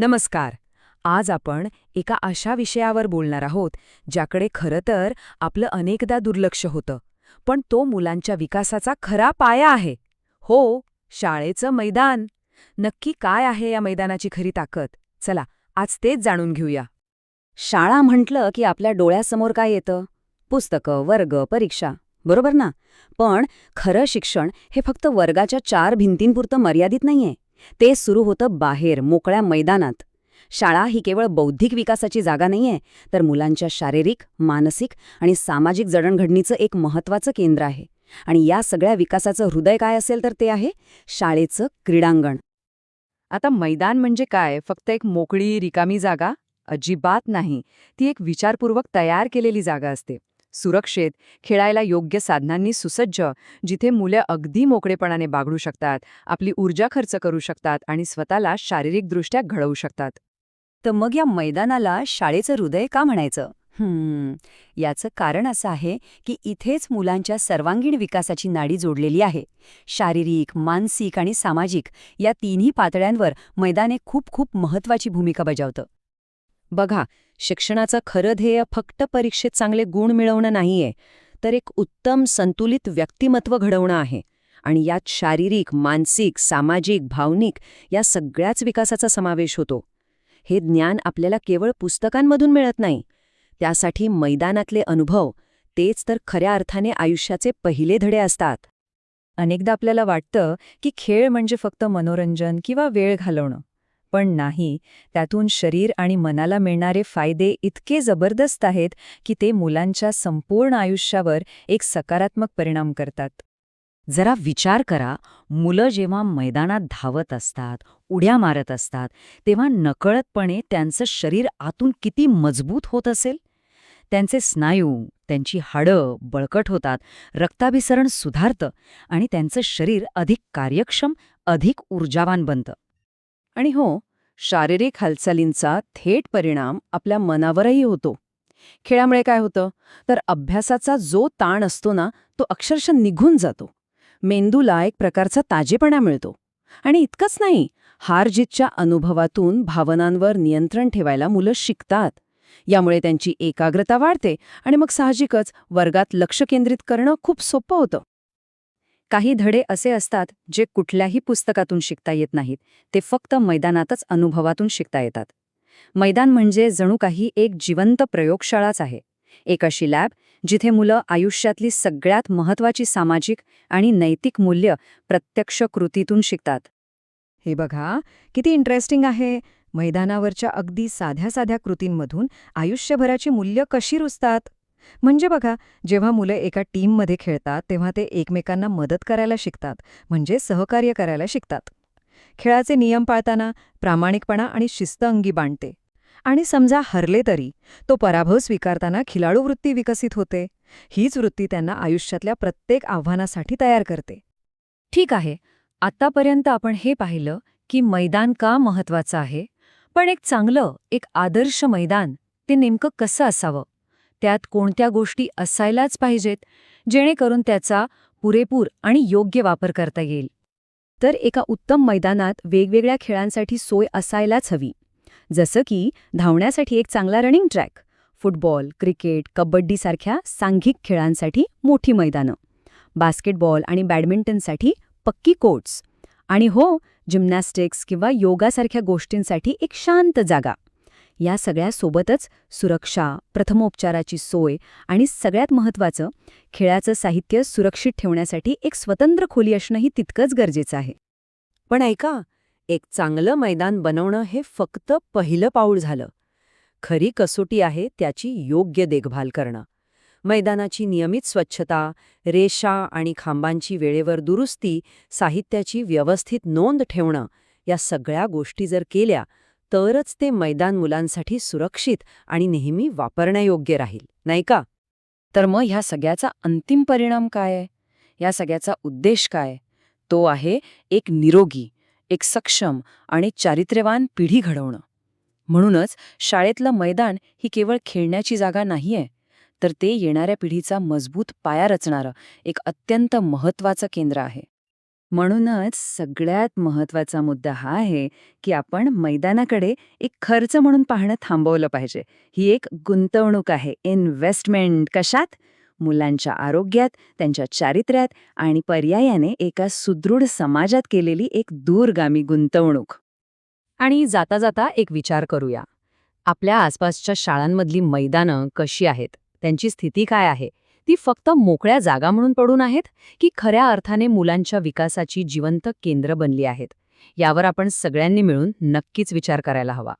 नमस्कार. आज आपण एका अशा विषयावर बोलणार आहोत ज्याकडे खरं तर आपलं अनेकदा दुर्लक्ष होतं पण तो मुलांच्या विकासाचा खरा पाया आहे. हो शाळेचं मैदान. नक्की काय आहे या मैदानाची खरी ताकद? चला आज तेच जाणून घेऊया. शाळा म्हटलं की आपल्या डोळ्यासमोर काय येतं? पुस्तकं वर्ग परीक्षा. बरोबर ना? पण खरं शिक्षण हे फक्त वर्गाच्या चार भिंतींपुरतं मर्यादित नाहीये. ते सुरू होतं बाहेर मोकळ्या मैदानात. शाळा ही केवळ बौद्धिक विकासाची जागा नाहीये तर मुलांच्या शारीरिक मानसिक आणि सामाजिक जडणघडणीचं एक महत्त्वाचं केंद्र आहे. आणि या सगळ्या विकासाचं हृदय काय असेल तर ते आहे शाळेचं क्रीडांगण. आता मैदान म्हणजे काय? फक्त एक मोकळी रिकामी जागा? अजिबात नाही. ती एक विचारपूर्वक तयार केलेली जागा असते. सुरक्षित खेळायला योग्य साधनांनी सुसज्ज जिथे मुलं अगदी मोकळेपणाने बागडू शकतात आपली ऊर्जा खर्च करू शकतात आणि स्वतःला शारीरिकदृष्ट्या घडवू शकतात. तर मग या मैदानाला शाळेचं हृदय का म्हणायचं? हम्म याचं कारण असं आहे की इथेच मुलांच्या सर्वांगीण विकासाची नाडी जोडलेली आहे. शारीरिक मानसिक आणि सामाजिक या तिन्ही पातळ्यांवर मैदाने खूप खूप महत्वाची भूमिका बजावतं. बघा शिक्षणाचं खरं ध्येय फक्त परीक्षेत चांगले गुण मिळवणं नाहीये तर एक उत्तम संतुलित व्यक्तिमत्व घडवणं आहे. आणि यात शारीरिक मानसिक सामाजिक भावनिक या सगळ्याच विकासाचा समावेश होतो. हे ज्ञान आपल्याला केवळ पुस्तकांमधून मिळत नाही. त्यासाठी मैदानातले अनुभव तेच तर खऱ्या अर्थाने आयुष्याचे पहिले धडे असतात. अनेकदा आपल्याला वाटतं की खेळ म्हणजे फक्त मनोरंजन किंवा वेळ घालवणं. पण नाही. त्यातून शरीर आणि मनाला मिळणारे फायदे इतके जबरदस्त आहेत की ते मुलांच्या संपूर्ण आयुष्यावर एक सकारात्मक परिणाम करतात. जरा विचार करा मुलं जेव्हा मैदानात धावत असतात उड्या मारत असतात तेव्हा नकळतपणे त्यांचं शरीर आतून किती मजबूत होत असेल? त्यांचे स्नायू त्यांची हाडं बळकट होतात रक्ताभिसरण सुधारतं आणि त्यांचं शरीर अधिक कार्यक्षम अधिक ऊर्जावान बनतं. आणि हो शारीरिक हालचालींचा थेट परिणाम आपल्या मनावरही होतो. खेळामुळे काय होतं? तर अभ्यासाचा जो ताण असतो ना तो अक्षरशः निघून जातो. मेंदूला एक प्रकारचा ताजेपणा मिळतो. आणि इतकंच नाही हारजीतच्या अनुभवातून भावनांवर नियंत्रण ठेवायला मुलं शिकतात. यामुळे त्यांची एकाग्रता वाढते आणि मग साहजिकच वर्गात लक्ष केंद्रित करणं खूप सोपं होतं. काही धडे असे असतात जे कुठल्याही पुस्तकातून शिकता येत नाहीत ते फक्त मैदानातच अनुभवातून शिकता येतात. मैदान म्हणजे जणू काही एक जिवंत प्रयोगशाळाच आहे. एक अशी लॅब जिथे मुलं आयुष्यातली सगळ्यात महत्वाची सामाजिक आणि नैतिक मूल्य प्रत्यक्ष कृतीतून शिकतात. हे बघा किती इंटरेस्टिंग आहे! मैदानावरच्या अगदी साध्या साध्या कृतींमधून आयुष्यभराची मूल्य कशी रुजतात? म्हणजे बघा जेव्हा मुलं एका टीममध्ये खेळतात तेव्हा ते एकमेकांना मदत करायला शिकतात म्हणजे सहकार्य करायला शिकतात. खेळाचे नियम पाळताना प्रामाणिकपणा आणि शिस्त अंगी बांधते. आणि समजा हरले तरी तो पराभव स्वीकारताना खिलाडू वृत्ती विकसित होते. हीच वृत्ती त्यांना आयुष्यातल्या प्रत्येक आव्हानासाठी तयार करते. ठीक आहे आतापर्यंत आपण हे पाहिलं की मैदान का महत्वाचं आहे पण एक चांगलं एक आदर्श मैदान ते नेमकं कसं असावं? त्यात कोणत्या गोष्टी असायलाच पाहिजेत जेणेकरून त्याचा पुरेपूर आणि योग्य वापर करता येईल. तर एका उत्तम मैदानात वेगवेगळ्या खेळांसाठी सोय असायलाच हवी. जसं की धावण्यासाठी एक चांगला रनिंग ट्रॅक फुटबॉल क्रिकेट कबड्डीसारख्या सांघिक खेळांसाठी मोठी मैदानं बास्केटबॉल आणि बॅडमिंटनसाठी पक्की कोर्ट्स आणि हो जिम्नॅस्टिक्स किंवा योगासारख्या गोष्टींसाठी एक शांत जागा. या सगळ्यासोबतच सुरक्षा प्रथमोपचाराची सोय आणि सगळ्यात महत्त्वाचं खेळाचं साहित्य सुरक्षित ठेवण्यासाठी एक स्वतंत्र खोली असणंही तितकंच गरजेचं आहे. पण ऐका एक चांगलं मैदान बनवणं हे फक्त पहिलं पाऊल झालं. खरी कसोटी आहे त्याची योग्य देखभाल करणं. मैदानाची नियमित स्वच्छता रेषा आणि खांबांची वेळेवर दुरुस्ती साहित्याची व्यवस्थित नोंद ठेवणं या सगळ्या गोष्टी जर केल्या तरच ते मैदान मुलांसाठी सुरक्षित आणि नेहमी वापरण्यायोग्य राहील नाही का? तर मग ह्या सगळ्याचा अंतिम परिणाम काय आहे? या सगळ्याचा उद्देश काय तो आहे एक निरोगी एक सक्षम आणि चारित्र्यवान पिढी घडवणं. म्हणूनच शाळेतलं मैदान ही केवळ खेळण्याची जागा नाहीये तर ते येणाऱ्या पिढीचा मजबूत पाया रचणारं एक अत्यंत महत्त्वाचं केंद्र आहे. म्हणूनच सगळ्यात महत्त्वाचा मुद्दा हा आहे की आपण मैदानाकडे एक खर्च म्हणून पाहणं थांबवलं पाहिजे. ही एक गुंतवणूक आहे. इन्व्हेस्टमेंट कशात? मुलांच्या आरोग्यात त्यांच्या चारित्र्यात आणि पर्यायाने एका सुदृढ समाजात केलेली एक दूरगामी गुंतवणूक. आणि जाता जाता एक विचार करूया. आपल्या आसपासच्या शाळांमधली मैदानं कशी आहेत? त्यांची स्थिती काय आहे? ती फक्त मोकळ्या जागा म्हणून पडून आहेत की खऱ्या अर्थाने मुलांच्या विकासाची जिवंत केंद्र बनली आहेत? यावर आपण सगळ्यांनी मिळून नक्कीच विचार करायला हवा.